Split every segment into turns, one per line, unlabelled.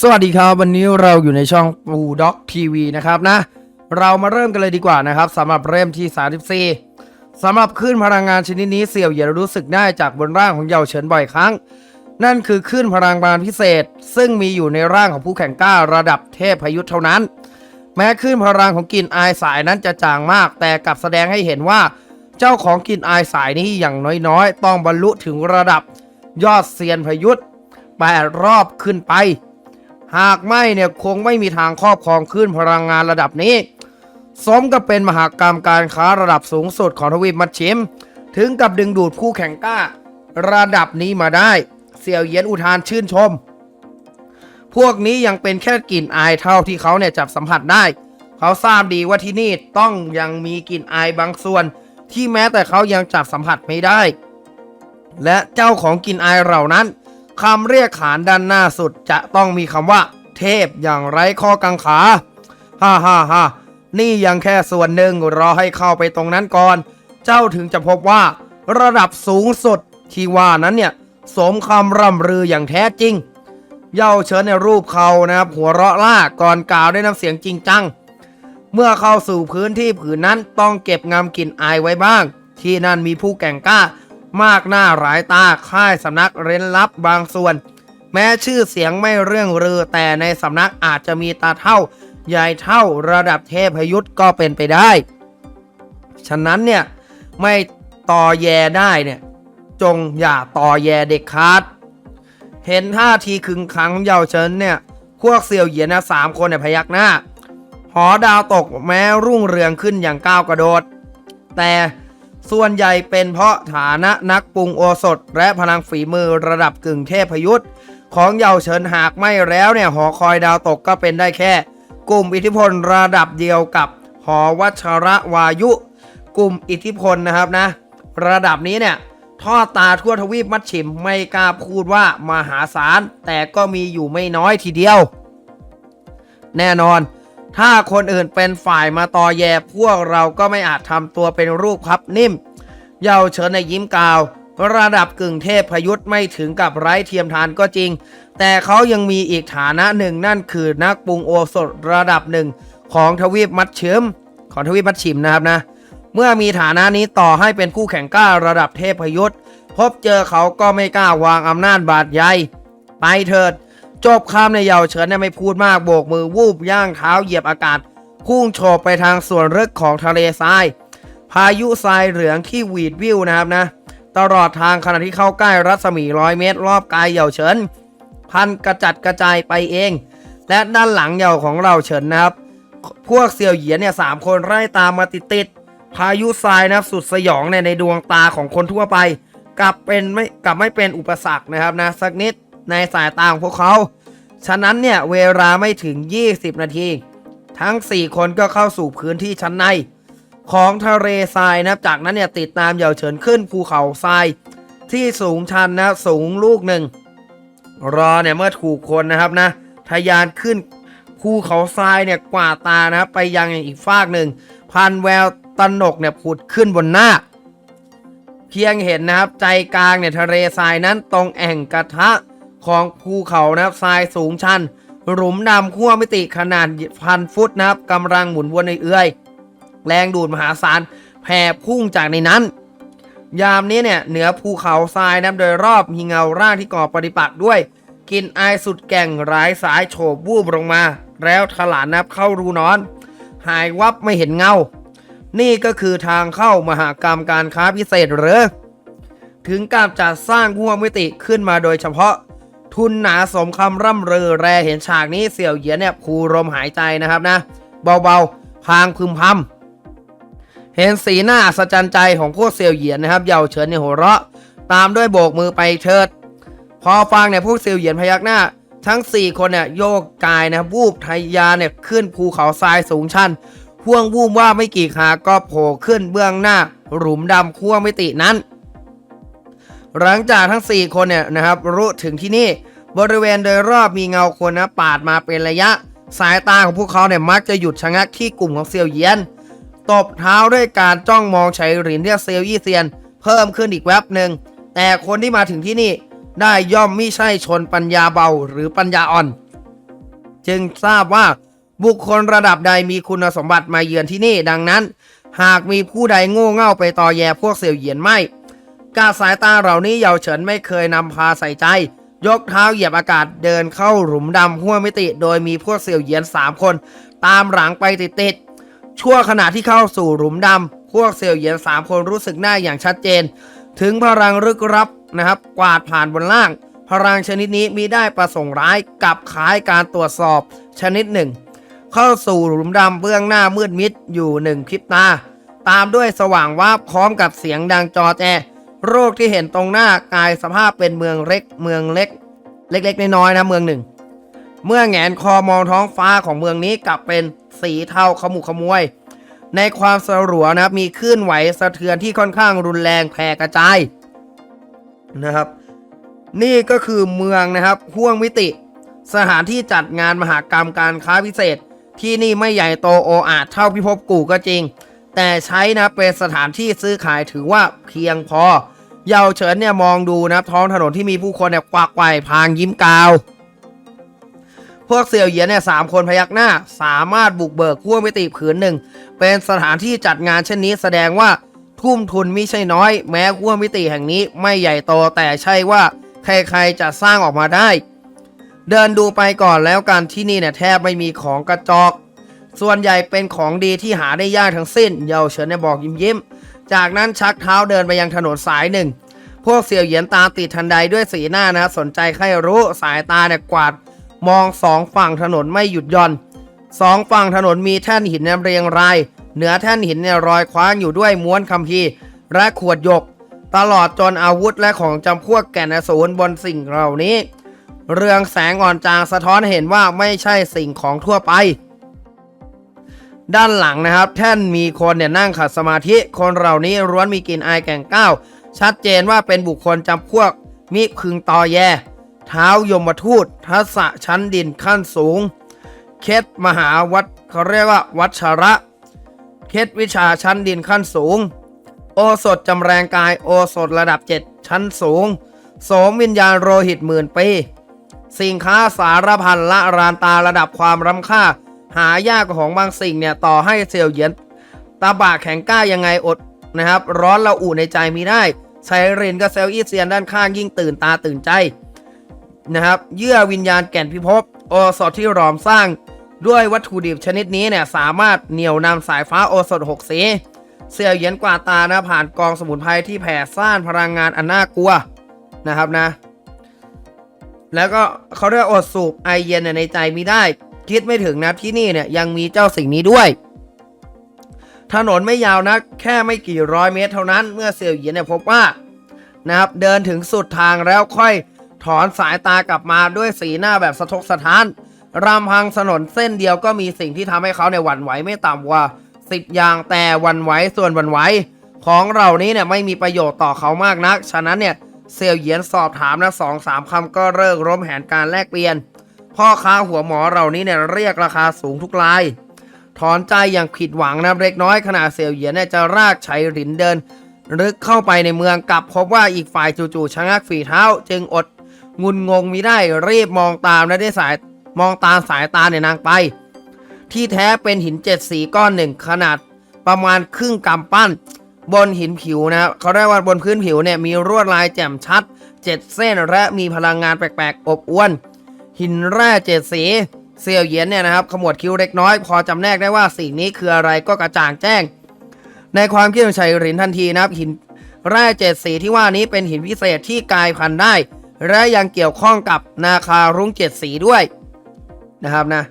สวัสดีครับ วันนี้เราอยู่ในช่องปูด็อกทีวีนะครับนะ เรามาเริ่มกันเลยดีกว่านะครับสำหรับเริ่มที่ 34สำหรับคลื่นพลังงานชนิดนี้เสี่ยวเหยียรู้สึกได้จากบนร่างของเหยาเฉินบ่อยครั้ง นั่นคือคลื่นพลังงานพิเศษ ซึ่งมีอยู่ในร่างของผู้แข่งกล้าระดับเทพพยุทธ์เท่านั้น แม้คลื่นพลังของกลิ่นอายสายนั้นจะจางมาก แต่กลับแสดงให้เห็นว่า เจ้าของกลิ่นอายสายนี้อย่างน้อยๆ ต้องบรรลุถึงระดับยอดเซียนพยุทธ์แปดรอบขึ้นไป หากไม่เนี่ยคงไม่มีทางครอบครองคลื่นพลังงานระดับนี้ สมกับเป็นมหากรรมการค้าระดับสูงสุดของทวีปมัชชิม ถึงกับดึงดูดคู่แข่งกล้า ระดับนี้มาได้ เสี่ยวเยียนอุทานชื่นชม พวกนี้ยังเป็นแค่กลิ่นอายเท่าที่เขาเนี่ยจับสัมผัสได้ เขาทราบดีว่าที่นี่ต้องยังมีกลิ่นอายบางส่วน ที่แม้แต่เขายังจับสัมผัสไม่ได้ และเจ้าของกลิ่นอายเหล่านั้น คำเรียกขานด้านหน้าสุดจะต้องมีคำว่า เทพอย่างไร้ข้อกังขาฮ่าฮ่าฮ่านี่ยังแค่ส่วนหนึ่งรอให้เข้าไปตรงนั้นก่อน เจ้าถึงจะพบว่า ระดับสูงสุดที่ว่านั้นเนี่ย สมคำร่ำรืออย่างแท้จริง เย้าเชิญในรูปเขานะครับ หัวเราะล่าก่อนกล่าวด้วยน้ำเสียงจริงจัง เมื่อเข้าสู่พื้นที่ผืนนั้นต้องเก็บงำกลิ่นอายไว้บ้าง ที่นั่นมีผู้แก่งกล้า มากหน้าหลายตาค่ายสำนักเร้นลับบางส่วน แม้ชื่อเสียงไม่เรื่องรือแต่ในสำนักอาจจะมีตาเท่าใหญ่เท่าระดับเทพยุทธก็เป็นไปได้ ฉะนั้นเนี่ยไม่ต่อแยได้เนี่ยจงอย่าต่อแยเด็กขาดเห็นท่าทีขึงขังเยาเชิญเนี่ยพวกเสี่ยวเหยียนนะสามคนเนี่ยพยักหน้า หอดาวตกแม้รุ่งเรืองขึ้นอย่างก้าวกระโดด แต่ ส่วนใหญ่เป็นเพราะฐานะนักปรุงโอสถ และพลังฝีมือระดับกึ่งเทพยุทธ์ของเยาวเชิญหากไม่แล้วเนี่ยหอคอยดาวตกก็เป็นได้แค่ กลุ่มอิทธิพลระดับเดียวกับหอวัชระวายุ กลุ่มอิทธิพลนะครับนะ ระดับนี้เนี่ยท่อตาทั่วทวีปมัดฉิมไม่กล้าพูดว่ามหาศาลแต่ก็มีอยู่ไม่น้อยทีเดียว แน่นอน ถ้าคนอื่นเป็นฝ่ายมาตอแยพวกเราก็ไม่อาจทำตัวเป็นรูปครับนิ่ม เยาเชิญในยิ้มกาว ระดับกึ่งเทพพยุทธ์ไม่ถึงกับไร้เทียมทานก็จริง แต่เขายังมีอีกฐานะหนึ่งนั่นคือนักปรุงโอสถระดับหนึ่งของทวีปมัดเชิมของทวีปมัดชิมนะครับนะ เมื่อมีฐานะนี้ต่อให้เป็นคู่แข่งกล้าระดับเทพยุทธ์พบเจอเขาก็ไม่กล้าวางอำนาจบาดใหญ่ไปเถิด จบคำในเยาวเฉินเนี่ยไม่พูดมากโบกมือวูบย่างเท้าเหยียบอากาศ พุ่งโฉบไปทางส่วนลึกของทะเลทราย พายุทรายเหลืองที่หวีดวิวนะครับนะ ตลอดทางขณะที่เข้าใกล้รัศมีร้อยเมตร รอบกายเหยาเฉิน พันกระจัดกระจายไปเอง และด้านหลังเหยาของเราเฉินนะครับ พวกเสี่ยวเหยียนเนี่ยสามคนไล่ตามมาติดติดพายุทรายนะครับสุดสยองเนี่ยในดวงตาของคนทั่วไปกลับเป็นไม่กลับไม่เป็นอุปสรรคนะครับนะสักนิด ในสายตาของพวกเขา ฉะนั้นเนี่ยเวลาไม่ถึง 20 นาที ทั้ง 4 คนก็เข้าสู่พื้นที่ชั้นใน ของทะเลทรายนะครับจากนั้นเนี่ยติดตามเหย่าเฉินขึ้นภูเขาทราย ที่สูงชันนะสูงลูกหนึ่ง รอเนี่ยเมื่อถูกคนนะครับนะทะยานขึ้นภูเขาทรายเนี่ยกว่าตานะครับไปยังอีกฟากหนึ่ง พันแววตนกเนี่ยผุดขึ้นบนหน้า เพียงเห็นนะครับใจกลางเนี่ยทะเลทรายนั้นตรงแอ่งกระทะ ของภูเขานะครับทรายสูงชัน หลุมดำขั้วมิติขนาดพันฟุตนะครับกำลังหมุนวนเอื่อยแรงดูดมหาศาลแผ่พุ่งจากในนั้น ยามนี้เนี่ยเหนือภูเขาทรายนะโดยรอบมีเงาร่างที่ก่อปฏิปักษ์ด้วยกลินอายสุดแก่งหลายสายโฉบวูบลงมา แล้วถลานนับเข้ารูนอน หายวับไม่เห็นเงา นี่ก็คือทางเข้ามหากรรมการค้าพิเศษเหรือ ถึงการจัดสร้างห่วมิติขึ้นมาโดยเฉพาะ ทุนหนาสมคำร่ำเรือแรเห็นฉากนี้เสี่ยวเหยียนเนี่ยคูลมหายใจนะครับนะ เบาๆ พางพึมพำเห็นสีหน้าอัศจรรย์ใจของพวกเสี่ยวเหยียนนะครับ เยาเฉินในหัวเราะ ตามด้วยโบกมือไปเชิด พอฟังเนี่ยพวกเสี่ยวเหยียนพยักหน้า ทั้ง 4 คนเนี่ยโยกกายนะวูบทะยานเนี่ยขึ้นภูเขาทรายสูงชันพ่วงวูบว่าไม่กี่ขาก็โผล่ขึ้นเบื้องหน้า หลุมดำขั้วมิตินั้น หลังจากทั้ง 4 คนเนี่ยนะครับรู้ถึงที่นี่บริเวณโดยรอบมีเงาคนนะปาดมาเป็นระยะ สายตาของพวกเขาเนี่ยมักจะหยุดชะงักที่กลุ่มของเซียวเยียน ตบเท้าด้วยการจ้องมองใช้หรินเรียกเซียวยี่เซียน เพิ่มขึ้นอีกแวบหนึ่งแต่คนที่มาถึงที่นี่ได้ย่อมไม่ใช่ชนปัญญาเบาหรือปัญญาอ่อน จึงทราบว่าบุคคลระดับใดมีคุณสมบัติมาเยือนที่นี่ ดังนั้น หากมีผู้ใดโง่เง่าไปต่อแย่พวกเสี่ยวเหยียนไม่ กาสายตาเหล่านี้เยาวเฉินไม่เคยนำพาใส่ใจ ยกเท้าเหยียบอากาศเดินเข้าหลุมดำห้วมิติ โดยมีพวกเสี่ยวเยียนสามคน ตามหลังไปติดๆชั่วขณะที่เข้าสู่หลุมดำพวกเสี่ยวเยียนสามคนรู้สึกหน้าอย่างชัดเจน ถึงพลังลึกลับนะครับ กวาดผ่านบนล่าง พลังชนิดนี้มีได้ประสงค์ร้ายกับคล้ายการตรวจสอบชนิดหนึ่ง เข้าสู่หลุมดำเบื้องหน้ามืดมิดอยู่หนึ่งพริบตา ตามด้วยสว่างวาบพร้อมกับเสียงดังจอแจ โรคที่เห็นตรงหน้ากลายสภาพเป็นเมืองเล็กเมืองเล็ก เล็กๆน้อยๆนะเมืองหนึ่ง เมื่อแงนคอมองท้องฟ้าของเมืองนี้กลับเป็นสีเทาขมุขมวย ในความสลัวนะครับมีคลื่นไหวสะเทือนที่ค่อนข้างรุนแรงแผ่กระจายนะครับ นี่ก็คือเมืองนะครับห่วงมิติ สถานที่จัดงานมหากรรมการค้าพิเศษ ที่นี่ไม่ใหญ่โตโออาจเท่าพิภพกู่ก็จริง แต่ใช้นะเป็นสถานที่ซื้อขายถือว่าเพียงพอ เยาวเฉินเนี่ยมองดูนะท้องถนนที่มีผู้คนเนี่ยกวักไกวพางยิ้มกาว พวกเสี่ยวเหยียนเนี่ยสามคนพยักหน้า สามารถบุกเบิกขั้วมิติผืนหนึ่ง เป็นสถานที่จัดงานเช่นนี้แสดงว่าทุ่มทุนมิใช่น้อย แม้ขั้วมิติแห่งนี้ไม่ใหญ่โตแต่ใช่ว่าใครๆจะสร้างออกมาได้ เดินดูไปก่อนแล้วกันที่นี่เนี่ยแทบไม่มีของกระจอก ส่วนใหญ่เป็นของดีที่หาได้ยากทั้งสิ้น เยาวเฉินเนี่ยบอกยิ้มยิ้ม จากนั้นชักเท้าเดินไปยังถนนสายหนึ่ง พวกเสี่ยวเหยียนตาติดทันใดด้วยสีหน้านะสนใจใครรู้สายตาเนี่ยกวาดมองสองฝั่งถนนไม่หยุดย่อนสองฝั่งถนนมีแท่นหินเรียงราย เหนือแท่นหินเนี่ยรอยคว้างอยู่ด้วยม้วนคัมภีร์และขวดหยก ตลอดจนอาวุธและของจำพวกแก่นอสูรบนสิ่งเหล่านี้ เรืองแสงอ่อนจางสะท้อนเห็นว่าไม่ใช่สิ่งของทั่วไป ด้านหลังนะครับ แท่นมีคนเนี่ยนั่งขัดสมาธิ คนเหล่านี้ร้วนมีกลิ่นอายแก่งก้าวชัดเจนว่าเป็นบุคคลจำพวกมิพึงตอแย เท้ายมทูตทัศะชั้นดินขั้นสูง เคสมหาวัดเขาเรียกว่า วัชระ เคสวิชาชั้นดินขั้นสูง โอสถจำแรงกายโอสถระดับ 7 ชั้นสูงสมวิญญาณโรหิตหมื่นปี สิ่งค้าสารพันละรานตาระดับความรำค่า หายากของบางสิ่งเนี่ยต่อให้เซียวเหยียนตาบากแข็งกล้ายังไงอดนะครับ ร้อนละอุ่ในใจมีได้ไซเรนกับเซลอีเซียนด้านข้างยิ่งตื่นตาตื่นใจนะครับเยื่อวิญญาณแก่นพิภพโอสถที่หลอมสร้างด้วยวัตถุดิบชนิดนี้เนี่ยสามารถเหนี่ยวนำสายฟ้าโอสถหกสีเสี่ยวเหยียนกว่าตานะผ่านกองสมุนไพรที่แผ่ซ่านพลังงานอันน่ากลัวนะครับนะ แล้วก็เขาเรียกอดสูบไอเย็นในใจมีได้ คิดไม่ถึงนะที่นี่เนี่ยยังมีเจ้าสิ่งนี้ด้วย ถนนไม่ยาวนะแค่ไม่กี่ร้อยเมตรเท่านั้นเมื่อเสี่ยวเหยียนเนี่ยพบว่านะครับเดินถึงสุดทางแล้วค่อยถอนสายตากลับมาด้วยสีหน้าแบบสะทกสะท้านรำพังถนนเส้นเดียวก็มีสิ่งที่ทำให้เขาในยหวั่นไหวไม่ต่ำกว่าสิบอย่างแต่หวันไหวส่วนหวันไหวของเหล่านี้เนี่ยไม่มีประโยชน์ต่อเขามากนัก ฉะนั้นเนี่ยเซลเยียนสอบถามนะสองสามคำก็เลิกร่มแผนการแลกเปลี่ยน พ่อค้าหัวหมอเหล่านี้เนี่ยเรียกราคาสูงทุกราย ถอนใจอย่างผิดหวังนะเล็กน้อยขณะเซลเหยียนเนี่ยจะรากชัยหรินเดินลึกเข้าไปในเมืองกลับพบว่าอีกฝ่ายจู่ๆชะงักฝีเท้า จึงอดงุนงงมิได้รีบมองตามและได้สายมองตามสายตาในยนางไป ที่แท้เป็นหินเจ็ดสีก้อนหนึ่งขนาดประมาณครึ่งกำปั้น บนหินผิวนะเขาเรียกว่าบนพื้นผิวเนี่ยมีลวดลายแจ่มชัดเจ็ดเส้นและมีพลังงานแปลกๆ อบอวน หินแร่เจ็ดสีเซียวเหยียนเนี่ยนะครับขมวดคิ้วเล็กน้อย พอจำแนกได้ว่าสิ่งนี้คืออะไรก็กระจ่างแจ้ง ในความคิดของชัยหรินทันทีนะครับ หินแร่เจ็ดสีที่ว่านี้เป็นหินพิเศษที่กลายพันธุ์ได้ และยังเกี่ยวข้องกับนาคารุ้งเจ็ดสีด้วยนะครับนะ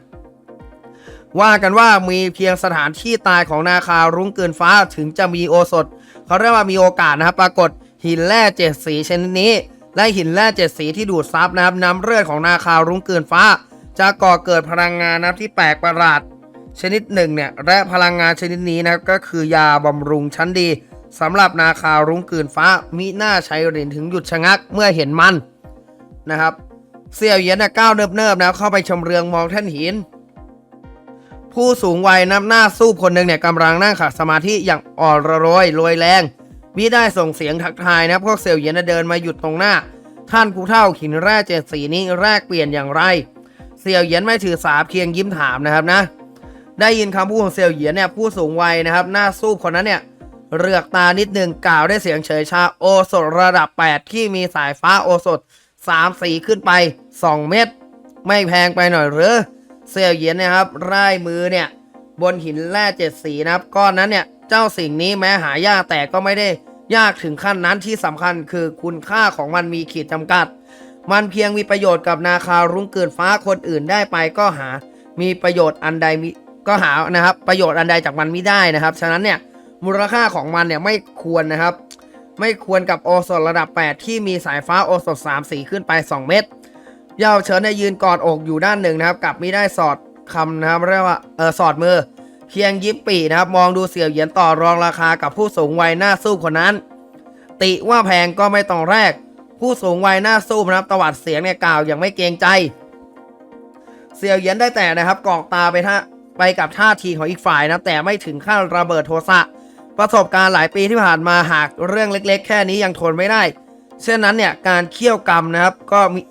ว่ากันว่ามีเพียงสถานที่ตายของนาคารุ้งเกินฟ้าถึงจะมีโอสถเขาเรียกว่ามีโอกาสนะครับปรากฏหินแร่เจ็ดสีชนิดนี้ และหินแร่เจ็ดสีที่ดูดซับนะครับน้ำเลือดของนาคารุ้งเกินฟ้า จะก่อเกิดพลังงานนะครับที่แปลกประหลาด ชนิดหนึ่งเนี่ยและพลังงานชนิดนี้นะครับก็คือยาบำรุงชั้นดีสำหรับนาคารุ้งเกืนฟ้ามิหน้าใชัยรินถึงหยุดชะงักเมื่อเห็นมันนะครับเสี่ยวเหยียนน่ะก้าวเนิบๆนะเข้าไปชมเรืองมองแท่นหิน ผู้สูงวัยน้ำหน้าสู้คนหนึ่งเนี่ยกำลังนั่งขัดสมาธิอย่างอ่อนระโรยรวยแรง มิได้ส่งเสียงทักทายนะพวกเสี่ยวเยียนเดินมาหยุดตรงหน้า ท่านผู้เฒ่าขินแร่เจ็ดสีนี้แรกเปลี่ยนอย่างไรเสี่ยวเยียนไม่ถือสาเพียงยิ้มถามนะครับนะ ได้ยินคำพูดของเสี่ยวเยียนเนี่ยผู้สูงวัยนะครับ หน้าสู้คนนั้นเนี่ยเรือกตานิดหนึ่งกล่าวได้เสียงเฉยชาโอสถระดับ 8 ที่มีสายฟ้าโอสถ3สีขึ้นไป 2 เม็ดไม่แพงไปหน่อยหรือเสี่ยวเยียนนะครับไร่มือเนี่ยบนหินแร่เจ็ดสีนะครับก้อนนั้นเนี่ยเจ้าสิ่งนี้แม้หายากแต่ก็ไม่ได้ ยากถึงขั้นนั้นที่สำคัญคือคุณค่าของมันมีขีดจำกัด มันเพียงมีประโยชน์กับนาคารุ้งเกินฟ้าคนอื่นได้ไปก็หา มีประโยชน์อันใดมิก็หานะครับประโยชน์อันใดจากมันไม่ได้นะครับ ฉะนั้นเนี่ยมูลค่าของมันเนี่ยไม่ควรนะครับ ไม่ควรกับโอสถระดับ 8 ที่มีสายฟ้าโอสถ3สีขึ้นไป 2 เม็ดเยาเฉินเนี่ยยืนกอดอกอยู่ด้านหนึ่งนะครับกลับไม่ได้สอดคำนะครับเรียกว่าเออสอดมือ เพียงยิบปีนะครับ มองดูเสี่ยวเหยียนต่อรองราคากับผู้สูงวัยหน้าสู้คนนั้น ติว่าแพงก็ไม่ต้องแรก ผู้สูงวัยหน้าสู้นะครับตวัดเสียงเนี่ยกล่าวอย่างไม่เกรงใจ เสี่ยวเหยียนได้แต่นะครับกอกตาไปท่าไปกับท่าทีของอีกฝ่ายนะแต่ไม่ถึงขั้นระเบิดโทสะประสบการณ์หลายปีที่ผ่านมาหากเรื่องเล็ก ๆ แค่นี้ยังทนไม่ได้เช่นนั้นเนี่ยการเคี่ยวกรรมนะครับก็มี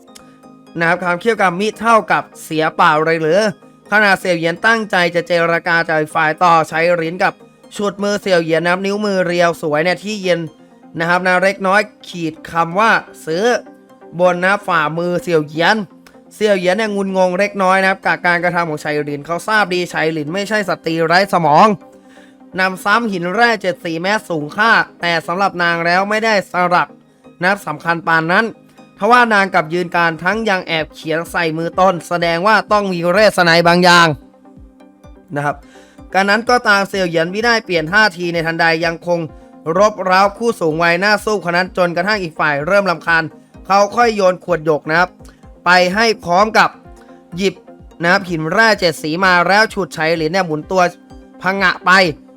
นะครับการเคี่ยวกรรมมิเท่ากับเสียเปล่าเลยหรือ ขณะเสี่ยวเหยียนตั้งใจจะเจรจาจากอีกฝ่ายต่อใช้ลิ้นกับชุดมือเสี่ยวเหยียนนะครับนิ้วมือเรียวสวยเนี่ยที่เย็นนะครับนะเล็กน้อยขีดคำว่าซื้อบนนะฝ่ามือเสี่ยวเหยียนเสี่ยวเหยียนเนี่ยงุนงงเล็กน้อยนะครับกับการกระทำของชัยหลินเขาทราบดีชัยหลินไม่ใช่สตรีไร้สมองนำซ้ำหินแร่เจ็ดสีแม้สูงค่า แต่สำหรับนางแล้วไม่ได้สลับนับสำคัญปานนั้น ทว่านางกับยืนการทั้งยังแอบเขียนใส่มือต้น แสดงว่าต้องมีเรศนัยบางอย่างนะครับการนั้นก็ตามเสี่ยวเหยียนไม่ได้เปลี่ยนท่าทีในทันใดยังคงรบเร้าคู่สูงวัยหน้าสู้คนนั้นจนกระทั่งอีกฝ่ายเริ่มลำคาญเขาค่อยโยนขวดหยกนะครับ ไปให้พร้อมกับหยิบนะครับหินแร่เจ็ดสีมาแล้วฉุดชัยหลินเนี่ยหมุนตัวพังงะไป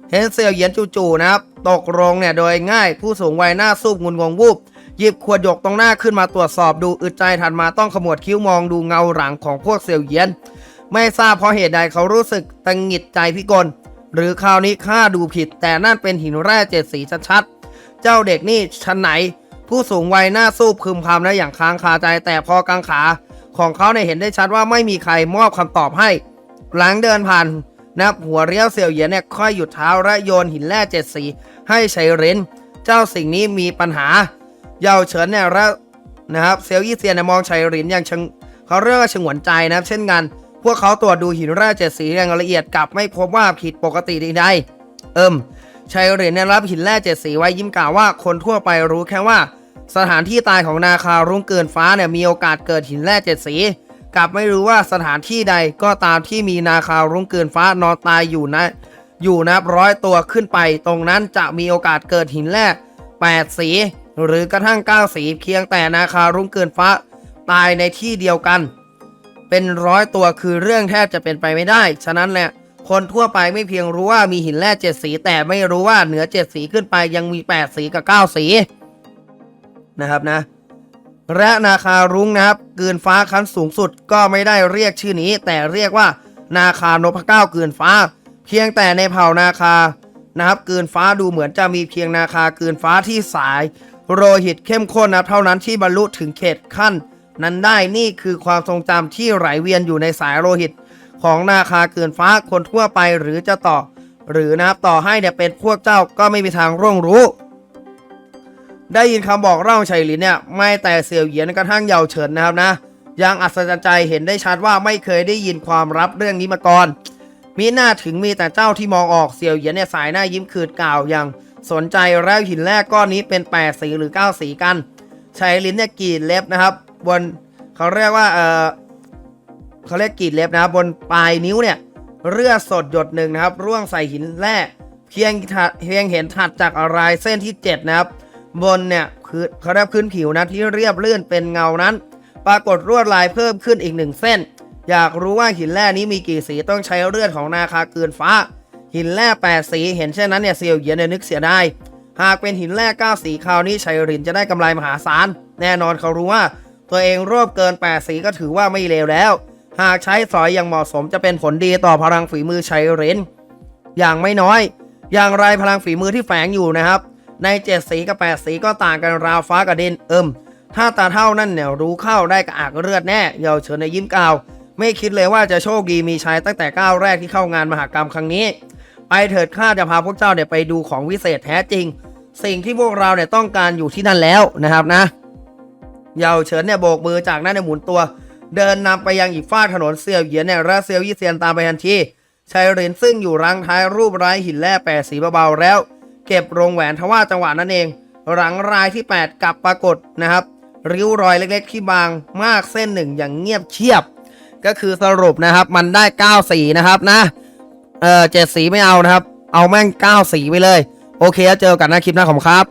เห็นเซียวเหยียนจู่ๆนะครับ ตกลงเนี่ยโดยง่ายผู้สูงวัยหน้าซูบงุนงงวูบ หยิบขวดหยกตรงหน้าขึ้นมาตรวจสอบดูอึดใจถัดมาต้องขมวดคิ้วมองดูเงาหลังของพวกเซียวเยียน ไม่ทราบเพราะเหตุใดเขารู้สึกตังหงิดใจพิกล หรือคราวนี้ข้าดูผิด แต่นั่นเป็นหินแร่เจ็ดสีชัดๆ เจ้าเด็กนี่ชั้นไหน ผู้สูงวัยหน้าสู้พึมพำและอย่างค้างคาใจแต่พอกังขา ของเขาเนี่ยเห็นได้ชัดว่าไม่มีใครมอบคำตอบให้ หลังเดินผ่านนับหัวเรียวเสี่ยวเหยียนเนี่ยค่อยหยุดเท้าและโยนหินแร่เจ็ดสีให้ชัยเรนเจ้าสิ่งนี้มีปัญหา เยาวเฉินเนี่ยแล้วนะครับเซียวยี่เซียนมองชัยรินอย่างเชิงเขาเรียกว่าฉงวนใจนะครับ เช่นกัน พวกเขาตรวจดูหินแร่เจ็ดสีอย่างละเอียดกลับไม่พบว่าผิดปกติใดๆเอิมชัยรินเนี่ยรับหินแร่เจ็ดสีไว้ยิ้มกล่าวว่าคนทั่วไปรู้แค่ว่า สถานที่ตายของนาคารุ่งเกินฟ้าเนี่ยมีโอกาสเกิดหินแร่เจ็ดสีกลับไม่รู้ว่าสถานที่ใดก็ตามที่มีนาคารุ่งเกินฟ้านอนตายอยู่นะ อยู่นับร้อยตัวขึ้นไป ตรงนั้นจะมีโอกาสเกิดหินแร่8สี หรือกระทั่ง9สีเพียงแต่นาคารุ่งเกินฟ้าตายในที่เดียวกัน เป็นร้อยตัวคือเรื่องแทบจะเป็นไปไม่ได้ ฉะนั้นแหละคนทั่วไปไม่เพียงรู้ว่ามีหินแร่เจ็ดสี แต่ไม่รู้ว่าเหนือเจ็ดสีขึ้นไปยังมี8สีกับ9สีนะครับนะ และนาคารุ้งนะครับเกินฟ้าขั้นสูงสุดก็ไม่ได้เรียกชื่อนี้ แต่เรียกว่านาคานพเก้าเกินฟ้า เพียงแต่ในเผ่านาคานะครับเกินฟ้าดูเหมือนจะมีเพียงนาคาเกินฟ้าที่สาย โรหิตเข้มข้นนะเท่านั้นที่บรรลุถึงเขตขั้น นั้นได้นี่คือความทรงจำที่ไหลเวียนอยู่ในสายโลหิต ของนาคาเกินฟ้าคนทั่วไปหรือจะต่อ หรือนะครับต่อให้เนี่ยเป็นพวกเจ้าก็ไม่มีทางร่วงรู้ ได้ยินคำบอกเล่าชัยลินเนี่ยไม่แต่เสี่ยวเหยียนกระทั่งเยาเฉินนะครับนะยังอัศจรรย์ใจเห็นได้ชัดว่าไม่เคยได้ยินความลับเรื่องนี้มาก่อนมีหน้าถึงมีแต่เจ้าที่มองออกเสี่ยวเหยียนเนี่ยสายหน้ายิ้มคืดกล่าวอย่าง สนใจแล้วหินแรกก้อนนี้เป็น 8 สีหรือ 9 สีกัน ใชัยหลินเนี่ยกรีดเล็บนะครับ บนเขาเรียกว่าเออเขาเรียกกรีดเล็บนะครับบนปลายนิ้วเนี่ยเลือดสดหยดหนึ่งนะครับ ร่วงใส่หินแร่เพียงถัดเพียงเห็นถัดจากอะไรเส้นที่ 7 นะครับ บนเนี่ยคือเขาเรียกพื้นผิวนะที่เรียบเลื่นเป็นเงานั้น ปรากฏลวดลายเพิ่มขึ้นอีกหนึ่งเส้น อยากรู้ว่าหินแร่นี้มีกี่สีต้องใช้เลือดของนาคาเกินฟ้า หินแร่8สีเห็นเช่นนั้นเนี่ยเซียวเหยียนเนี่ยนึกเสียดายหากเป็นหินแร่9สีคราวนี้ชัยรินจะได้กำไรมหาศาล แน่นอนเขารู้ว่า ตัวเองรวบเกิน8สีก็ถือว่าไม่เลวแล้ว หากใช้สอยอย่างเหมาะสมจะเป็นผลดีต่อพลังฝีมือชัยรินอย่างไม่น้อย อย่างไรพลังฝีมือที่แฝงอยู่นะครับ ในเจ็ดสีกับ8สีก็ต่างกันราวฟ้ากับดินเอิมถ้าตาเท่านั่นเนี่ยรู้เข้าได้กระอักเลือดแน่เยาวเฉินในยิ้มกล่าว ไม่คิดเลยว่าจะโชคดีมีชัยตั้งแต่ก้าวแรกที่เข้างานมหากรรมครั้งนี้ ไปเถิดข้าจะพาพวกเจ้าเนี่ยไปดูของวิเศษแท้จริง สิ่งที่พวกเราเนี่ยต้องการอยู่ที่นั่นแล้วนะครับนะเยาวเฉินเนี่ยโบกมือจากนั้นเนี่ยหมุนตัว เดินนำไปยังอีกฝ้าถนนเซียวเหยียนเนี่ยและเซียวยี่เซียนตามไปทันทีชายเหรินซึ่งอยู่รังท้ายรูปไร้หินแร่แปดสีเบาๆแล้ว เก็บโรงแหวนทว่าจังหวะนั้นเอง หลังรายที่ 8กลับปรากฏนะครับ ริ้วรอยเล็กๆที่บางมากเส้นหนึ่งอย่างเงียบเชียบ ก็คือสรุปนะครับมันได้9สีนะครับนะ เออเจ็ดสีไม่เอานะครับ เอาแม่งเก้าสีไปเลย โอเคแล้วเจอกันนะคลิปหน้าของครับ